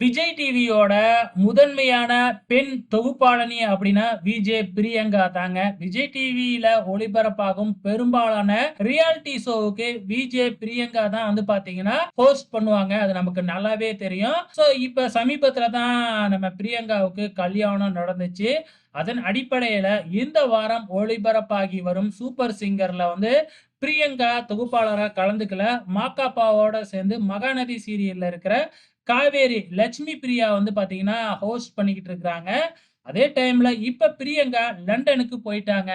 விஜய் டிவியோட முதன்மையான பெண் தொகுப்பாளனி அப்படின்னா விஜே பிரியங்கா தாங்க. விஜய் டிவியில ஒளிபரப்பாகும் பெரும்பாலான ரியாலிட்டி ஷோவுக்கு விஜே பிரியங்கா தான் வந்து பாத்தீங்கன்னா ஹோஸ்ட் பண்ணுவாங்க. அது நமக்கு நல்லாவே தெரியும். சோ இப்ப சமீபத்துல தான் நம்ம பிரியங்காவுக்கு கல்யாணம் நடந்துச்சு. அதன் அடிப்படையில இந்த வாரம் ஒளிபரப்பாகி வரும் சூப்பர் சிங்கர்ல வந்து பிரியங்கா தொகுப்பாளராக கலந்துக்கல. மாக்காப்பாவோட சேர்ந்து மகாநதி சீரியல்ல இருக்கிற காவேரி லட்சுமி பிரியா வந்து பாத்தீங்கன்னா ஹோஸ்ட் பண்ணிக்கிட்டு இருக்கிறாங்க. அதே டைம்ல இப்ப பிரியங்கா லண்டனுக்கு போயிட்டாங்க.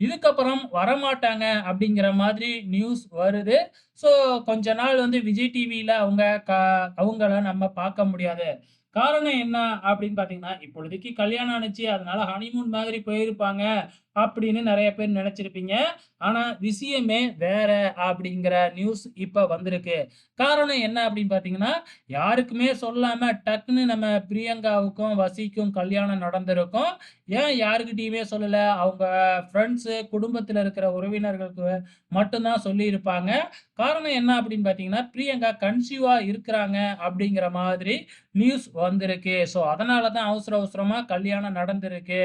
இதுக்கப்புறம் வரமாட்டாங்க அப்படிங்கிற மாதிரி நியூஸ் வருது. ஸோ கொஞ்ச நாள் வந்து விஜய் டிவியில அவங்க க அவங்கள நம்ம பார்க்க முடியாது. காரணம் என்ன அப்படின்னு பார்த்தீங்கன்னா இப்பொழுதைக்கு கல்யாணம் ஆனுச்சு அதனால ஹனிமூன் மாதிரி போயிருப்பாங்க அப்படின்னு நிறைய பேர் நினைச்சிருப்பீங்க. ஆனா விஷயமே வேற அப்படிங்கிற நியூஸ் இப்ப வந்திருக்கு. காரணம் என்ன அப்படின்னு பாத்தீங்கன்னா யாருக்குமே சொல்லாம டக்குன்னு நம்ம பிரியங்காவுக்கும் வசிக்கும் கல்யாணம் நடந்திருக்கும். ஏன் யாருக்கிட்டையுமே சொல்லல? அவங்க ஃப்ரெண்ட்ஸு குடும்பத்துல இருக்கிற உறவினர்களுக்கு மட்டும்தான் சொல்லியிருப்பாங்க. காரணம் என்ன அப்படின்னு பாத்தீங்கன்னா பிரியங்கா கன்சீவா இருக்கிறாங்க அப்படிங்கிற மாதிரி நியூஸ் வந்திருக்கு. ஸோ அதனால தான் அவசர அவசரமாக கல்யாணம் நடந்திருக்கு.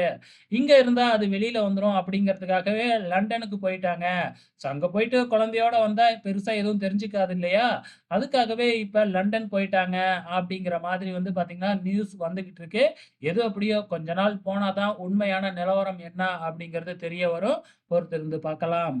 இங்கே இருந்தால் அது வெளியில் வந்துடும் அப்படிங்கிறதுக்காகவே லண்டனுக்கு போயிட்டாங்க. ஸோ அங்கே போயிட்டு குழந்தையோட வந்தால் பெருசாக எதுவும் தெரிஞ்சுக்காது இல்லையா? அதுக்காகவே இப்போ லண்டன் போயிட்டாங்க அப்படிங்கிற மாதிரி வந்து பார்த்திங்கன்னா நியூஸ் வந்துக்கிட்டு இருக்கு. எது அப்படியோ கொஞ்ச நாள் போனால் தான் உண்மையான நிலவரம் என்ன அப்படிங்கிறது தெரிய வரும். பொறுத்திருந்து பார்க்கலாம்.